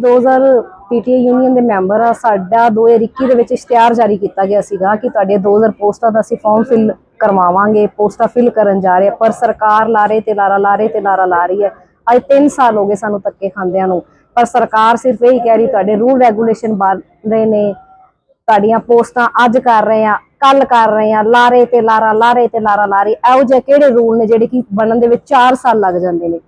2000 PTA union ਦੇ member ਆ, ਸਾਡਾ 2021 ਦੇ ਵਿੱਚ ਇਸ਼ਤਿਹਾਰ ਜਾਰੀ ਕੀਤਾ ਗਿਆ ਸੀਗਾ ਕਿ ਤੁਹਾਡੇ 2000 ਪੋਸਟਾਂ ਦਾ ਅਸੀਂ ਫਾਰਮ ਫਿਲ ਕਰਵਾਵਾਂਗੇ, ਪੋਸਟਾਂ ਫਿਲ ਕਰਨ ਜਾ ਰਹੇ ਆ, ਪਰ ਸਰਕਾਰ ਲਾਰੇ ਤੇ ਲਾਰਾ ਲਾਰੇ ਤੇ ਲਾਰਾ ਲਾ ਰਹੀ ਹੈ। ਅੱਜ 3 ਸਾਲ ਹੋ ਗਏ ਸਾਨੂੰ ਧੱਕੇ ਖਾਂਦਿਆਂ ਨੂੰ, ਪਰ ਸਰਕਾਰ ਸਿਰਫ ਇਹੀ ਕਹਿ ਰਹੀ, ਤੁਹਾਡੇ ਰੂਲ ਰੈਗੂਲੇਸ਼ਨ ਬਣ ਰਹੇ ਨੇ, ਤੁਹਾਡੀਆਂ ਪੋਸਟਾਂ ਅੱਜ ਕਰ ਰਹੇ ਆ ਕੱਲ ਕਰ ਰਹੇ ਆ, ਲਾਰੇ ਤੇ ਲਾਰਾ, ਲਾਰੇ ਤੇ ਲਾਰਾ, ਲਾਰੀ, ਇਹੋ ਜਿਹੇ ਕਿਹੜੇ ਰੂਲ ਨੇ ਜਿਹੜੇ ਕਿ ਬਣਨ ਦੇ ਵਿੱਚ 4 ਸਾਲ ਲੱਗ ਜਾਂਦੇ ਨੇ?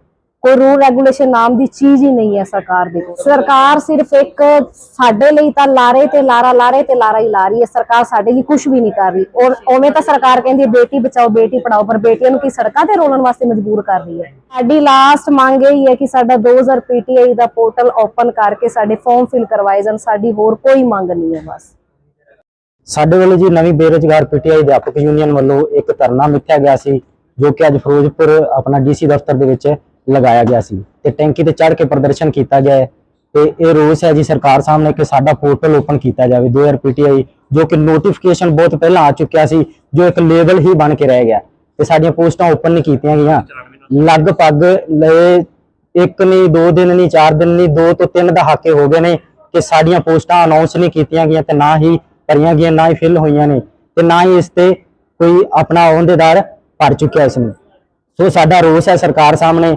ਕੋਈ ਰੂਲ ਰੈਗੂਲੇਸ਼ਨ ਨਾਮ ਦੀ ਚੀਜ਼ ਹੀ ਨਹੀਂ ਹੈ ਸਰਕਾਰ ਦੇ ਕੋਲ। ਸਰਕਾਰ ਸਿਰਫ ਇੱਕ ਸਾਡੇ ਲਈ ਤਾਂ ਲਾਰੇ ਤੇ ਲਾਰਾ, ਲਾਰੇ ਤੇ ਲਾਰਾ ਹੀ ਲਾ ਰਹੀ ਹੈ। ਸਰਕਾਰ ਸਾਡੇ ਲਈ ਕੁਝ ਵੀ ਨਹੀਂ ਕਰ ਰਹੀ। ਔਰ ਉਵੇਂ ਤਾਂ ਸਰਕਾਰ ਕਹਿੰਦੀ ਹੈ, ਬੇਟੀ ਬਚਾਓ, ਬੇਟੀ ਪੜਾਓ ਪਰ ਬੇਟੀਆਂ ਨੂੰ ਕੀ ਸੜਕਾਂ ਤੇ ਰੋਲਣ ਵਾਸਤੇ ਮਜਬੂਰ ਕਰ ਰਹੀ ਹੈ? ਸਾਡੀ ਲਾਸਟ ਮੰਗ ਇਹ ਹੈ ਕਿ ਸਾਡਾ 2000 ਪੀਟੀਆਈ ਦਾ ਪੋਰਟਲ ਓਪਨ ਕਰਕੇ ਸਾਡੇ ਫਾਰਮ ਫਿਲ ਕਰਵਾਏ ਜਾਣ। ਸਾਡੀ ਹੋਰ ਕੋਈ ਮੰਗ ਨਹੀਂ ਹੈ ਬਸ। ਸਾਡੇ ਵੱਲੋਂ ਜੀ ਨਵੀਂ ਬੇਰੁਜ਼ਗਾਰ ਪੀਟੀਆਈ ਅਧਿਆਪਕ ਯੂਨੀਅਨ ਵੱਲੋਂ ਇੱਕ ਧਰਨਾ ਮਿੱਥਿਆ ਗਿਆ ਸੀ, ਜੋ ਕਿ ਅੱਜ ਫਿਰੋਜ਼ਪੁਰ ਆਪਣਾ ਡੀਸੀ ਦਫ਼ਤਰ ਦੇ ਵਿੱਚ ਲਗਾਇਆ ਗਿਆ ਸੀ ਤੇ ਟੈਂਕੀ ਤੇ ਚੜ ਕੇ ਪ੍ਰਦਰਸ਼ਨ ਕੀਤਾ ਗਿਆ ਤੇ ਇਹ ਰੋਸ ਹੈ ਜੀ ਸਰਕਾਰ ਸਾਹਮਣੇ ਕਿ ਸਾਡਾ ਪੋਰਟਲ ਓਪਨ ਕੀਤਾ ਜਾਵੇ 2000 ਪੀਟੀਆਈ ਜੋ ਕਿ ਨੋਟੀਫਿਕੇਸ਼ਨ ਬਹੁਤ ਪਹਿਲਾਂ ਆ ਚੁੱਕਿਆ ਸੀ, ਜੋ ਇੱਕ ਲੇਬਲ ਹੀ ਬਣ ਕੇ ਰਹਿ ਗਿਆ। ਤੇ ਸਾਡੀਆਂ ਪੋਸਟਾਂ ਓਪਨ ਨਹੀਂ ਕੀਤੀਆਂ ਗਈਆਂ। ਲਗਭਗ ਲਏ ਇੱਕ ਨਹੀਂ, ਦੋ ਦਿਨ ਨਹੀਂ, ਚਾਰ ਦਿਨ ਨਹੀਂ, ਦੋ ਤੋਂ ਤਿੰਨ ਦਹਾਕੇ ਹੋ ਗਏ ਨੇ ਕਿ ਸਾਡੀਆਂ ਪੋਸਟਾਂ ਅਨਾਉਂਸ ਨਹੀਂ ਕੀਤੀਆਂ ਗਈਆਂ ਤੇ ਨਾ ਹੀ ਭਰੀਆਂ ਗਈਆਂ, ਨਾ ਹੀ ਫਿਲ ਹੋਈਆਂ ਨੇ ਤੇ ਨਾ ਹੀ ਇਸ ਤੇ ਕੋਈ ਆਪਣਾ ਅਹੁਦੇਦਾਰ ਭਰ ਚੁੱਕਿਆ ਇਸ ਨੂੰ। ਸੋ ਸਾਡਾ ਰੋਸ ਹੈ ਸਰਕਾਰ ਸਾਹਮਣੇ